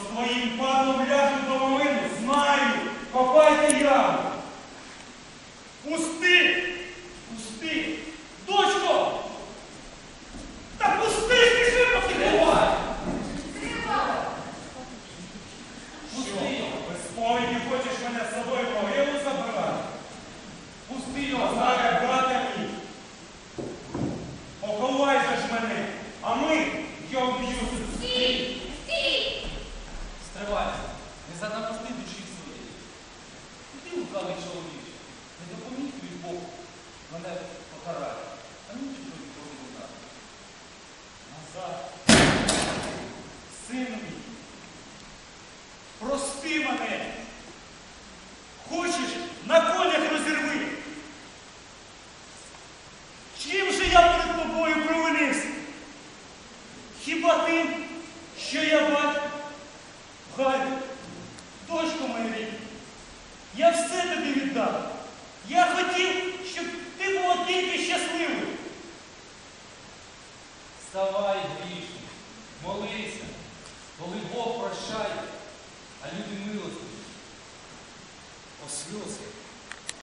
з твоїм паном ляжу до малину, знаю, копайте яму. Пусти! Пусти! Дочко! Та пусти, пішли покидай! Пусти його! Без сповіді хочеш мене з собою в могилу забирати? Пусти його, знає, брате мій! Поховай же ж мене, Стривайся, не занапасти душі своєї. І Ти лукавий чоловіче, не допоміг тобі Бог мене покарати. А чи тобі повинна. Назар, син мій, прости мене. Хочеш, на конях розірви. Чим же я перед тобою провинився? Хіба тим, що я батько? Я все тобі віддав. Я хотів, щоб ти була тільки щасливою. Вставай, грішник, молися, коли Бог прощає, а люди милостиві. О